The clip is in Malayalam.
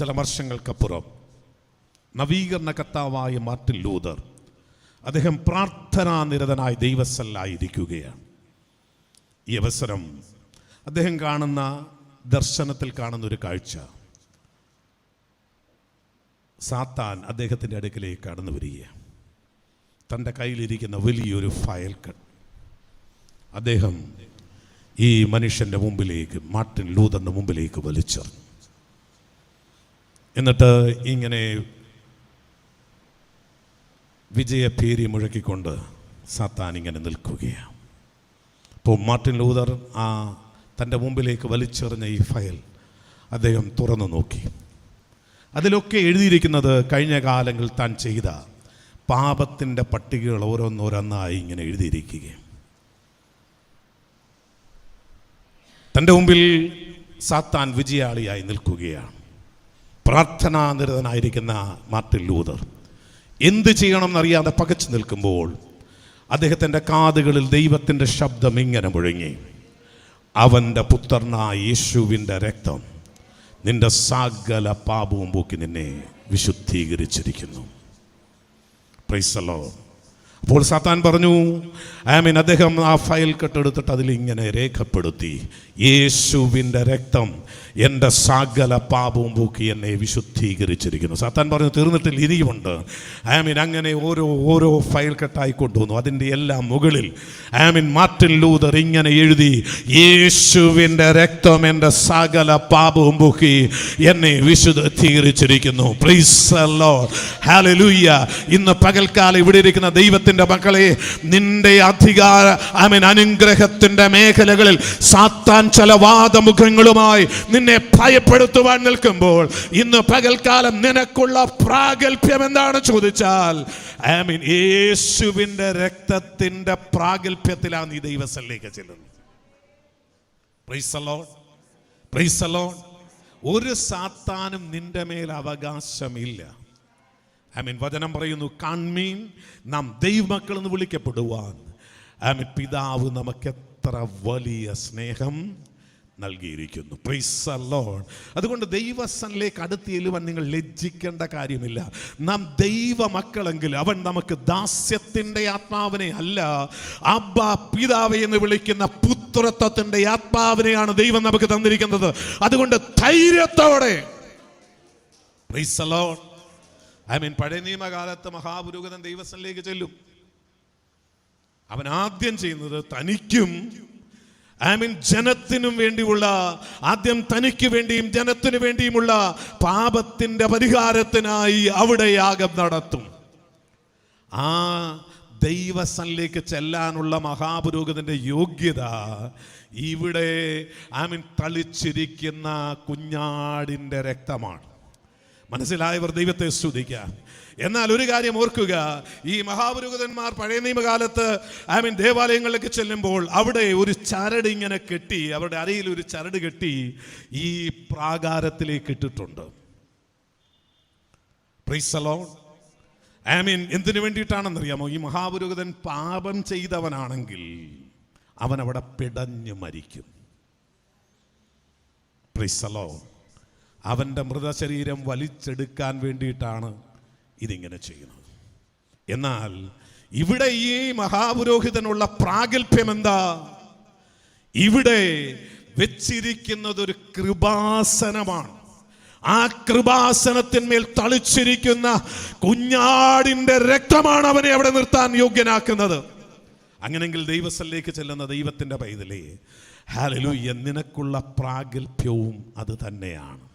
ചില വർഷങ്ങൾക്കപ്പുറം നവീകരണ കർത്താവായ മാർട്ടിൻ ലൂതർ അദ്ദേഹം പ്രാർത്ഥനാനിരതനായ ദൈവസല്ലായിരിക്കുകയാണ് ഈ അവസരം അദ്ദേഹം കാണുന്ന ദർശനത്തിൽ കാണുന്ന ഒരു കാഴ്ച. സാത്താൻ അദ്ദേഹത്തിന്റെ അടുക്കിലേക്ക് കടന്നു വരികയാണ്. തന്റെ കയ്യിലിരിക്കുന്ന വലിയൊരു ഫയൽ കട്ട് അദ്ദേഹം ഈ മനുഷ്യന്റെ മുമ്പിലേക്ക് മാർട്ടിൻ ലൂതറിന്റെ മുമ്പിലേക്ക് വലിച്ചെറിഞ്ഞു. എന്നിട്ട് ഇങ്ങനെ വിജയപേരി മുഴക്കിക്കൊണ്ട് സാത്താൻ ഇങ്ങനെ നിൽക്കുകയാണ്. അപ്പോൾ മാർട്ടിൻ ലൂതർ ആ തന്റെ മുമ്പിലേക്ക് വലിച്ചെറിഞ്ഞ ഈ ഫയൽ അദ്ദേഹം തുറന്നു നോക്കി. അതിലൊക്കെ എഴുതിയിരിക്കുന്നത് കഴിഞ്ഞ കാലങ്ങളിൽ താൻ ചെയ്ത പാപത്തിന്റെ പട്ടികകൾ ഓരോന്നോരോന്നായി ഇങ്ങനെ എഴുതിയിരിക്കുകയാണ്. തന്റെ മുമ്പിൽ സാത്താൻ വിജയാളിയായി നിൽക്കുകയാണ്. പ്രാർത്ഥനാനിരതനായിരിക്കുന്ന മാർട്ടിൻ ലൂതർ. എന്ത് ചെയ്യണമെന്നറിയാതെ പകച്ചു നിൽക്കുമ്പോൾ അദ്ദേഹത്തിന്റെ കാതുകളിൽ ദൈവത്തിന്റെ ശബ്ദം ഇങ്ങനെ മുഴങ്ങി. അവന്റെ പുത്രനായ യേശുവിന്റെ രക്തം നിന്റെ സകല പാപവും പോക്കി നിന്നെ വിശുദ്ധീകരിച്ചിരിക്കുന്നു. പ്രൈസലോ അപ്പോൾ സാത്താൻ പറഞ്ഞു ഐ മീൻ അദ്ദേഹം ആ ഫയൽ കെട്ടെടുത്തിട്ട് അതിലിങ്ങനെ രേഖപ്പെടുത്തി യേശുവിന്റെ രക്തം എന്റെ സകല പാപവും പൂക്കി എന്നെ വിശുദ്ധീകരിച്ചിരിക്കുന്നു. സാത്താൻ പറഞ്ഞു തീർന്നിട്ടില്ല ഇനിയുമുണ്ട്. മീൻ അങ്ങനെ ഓരോ ഓരോ ഫയൽ കെട്ടായി കൊണ്ടുവന്നു അതിന്റെ എല്ലാം മുകളിൽ ഐ മീൻ മാർട്ടിൻ ലൂതർ ഇങ്ങനെ എഴുതി യേശുവിന്റെ രക്തം എന്റെ സകല പാപവും പൂക്കി എന്നെ വിശുദ്ധീകരിച്ചിരിക്കുന്നു. പ്ലീസ് ഇന്ന് പകൽക്കാലം ഇവിടെ ഇരിക്കുന്ന ദൈവത്തിന്റെ മക്കളെ നിന്റെ അധികാര ആമീൻ അനുഗ്രഹത്തിന്റെ മേഖലകളിൽ സാത്താൻ ചില വാദമുഖങ്ങളുമായി നിന്നെ ഭയപ്പെടുത്തുവാൻ നിൽക്കുമ്പോൾ ഇന്ന് പകൽക്കാലം നിനക്കുള്ള പ്രാഗൽഭ്യം എന്താണ് ചോദിച്ചാൽ ആമീൻ യേശുവിന്റെ രക്തത്തിന്റെ പ്രാഗൽഭ്യത്തിലാണ് നീ ദൈവസല്ലേക്ക് ചെല്ലുന്നത്. ഒരു സാത്താനും നിന്റെ മേൽ അവകാശമില്ല. ഐ മീൻ വചനം പറയുന്നു കാൺമീൻ നാം ദൈവമക്കൾ എന്ന് വിളിക്കപ്പെടുവാൻ. ഐ മീൻ പിതാവ് നമുക്ക് എത്ര വലിയ സ്നേഹം നൽകിയിരിക്കുന്നു. പ്രൈസ് അല്ലോൺ. അതുകൊണ്ട് ദൈവസനിലേക്ക് അടുത്ത് ചെല്ലുവാൻ നിങ്ങൾ ലജ്ജിക്കേണ്ട കാര്യമില്ല. നാം ദൈവ മക്കളെങ്കിൽ അവൻ നമുക്ക് ദാസ്യത്തിന്റെ ആത്മാവിനെ അല്ല അബ്ബ പിതാവ് എന്ന് വിളിക്കുന്ന പുത്രത്വത്തിന്റെ ആത്മാവിനെയാണ് ദൈവം നമുക്ക് തന്നിരിക്കുന്നത്. അതുകൊണ്ട് ധൈര്യത്തോടെ. പ്രൈസ് അല്ലോൺ. ഐ മീൻ പഴയ നിയമകാലത്ത് മഹാപുരോഹിതൻ ദൈവസ്ഥനിലേക്ക് ചെല്ലും. അവൻ ആദ്യം ചെയ്യുന്നത് തനിക്കും ഐ മീൻ ജനത്തിനും വേണ്ടിയുള്ള ആദ്യം തനിക്ക് വേണ്ടിയും ജനത്തിനു വേണ്ടിയുമുള്ള പാപത്തിന്റെ പരിഹാരത്തിനായി അവിടെ യാഗം നടത്തും. ആ ദൈവസനിലേക്ക് ചെല്ലാനുള്ള മഹാപുരോഹിതന്റെ യോഗ്യത ഇവിടെ ഐ മീൻ തളിച്ചിരിക്കുന്ന കുഞ്ഞാടിന്റെ രക്തമാണ്. മനസ്സിലായവർ ദൈവത്തെ സ്തുതിക്കുക എന്നാൽ ഒരു കാര്യം ഓർക്കുക ഈ മഹാപുരോഹിതന്മാർ പഴയ നിയമകാലത്ത് ഐ മീൻ ദേവാലയങ്ങളിലേക്ക് ചെല്ലുമ്പോൾ അവിടെ ഒരു ചരട് ഇങ്ങനെ കെട്ടി അവരുടെ അരയിൽ ഒരു ചരട് കെട്ടി ഈ പ്രാകാരത്തിലേക്ക് ഇട്ടിട്ടുണ്ട്. പ്രീസലോൺ ഐ മീൻ എന്തിനു വേണ്ടിയിട്ടാണെന്നറിയാമോ? ഈ മഹാപുരോഹിതൻ പാപം ചെയ്തവനാണെങ്കിൽ അവൻ അവിടെ പിടഞ്ഞു മരിക്കും. പ്രൈസലോ അവന്റെ മൃതശരീരം വലിച്ചെടുക്കാൻ വേണ്ടിയിട്ടാണ് ഇതിങ്ങനെ ചെയ്യുന്നത്. എന്നാൽ ഇവിടെ ഈ മഹാപുരോഹിതനുള്ള പ്രാഗൽഭ്യം എന്താ ഇവിടെ വെച്ചിരിക്കുന്നത് ഒരു കൃപാസനമാണ്. ആ കൃപാസനത്തിന്മേൽ തളിച്ചിരിക്കുന്ന കുഞ്ഞാടിന്റെ രക്തമാണ് അവനെ അവിടെ നിർത്താൻ യോഗ്യനാക്കുന്നത്. അങ്ങനെങ്കിൽ ദൈവസ്ഥലേക്ക് ചെല്ലുന്ന ദൈവത്തിന്റെ പൈതലേ ഹാലലു നിനക്കുള്ള പ്രാഗൽഭ്യവും അത് തന്നെയാണ്.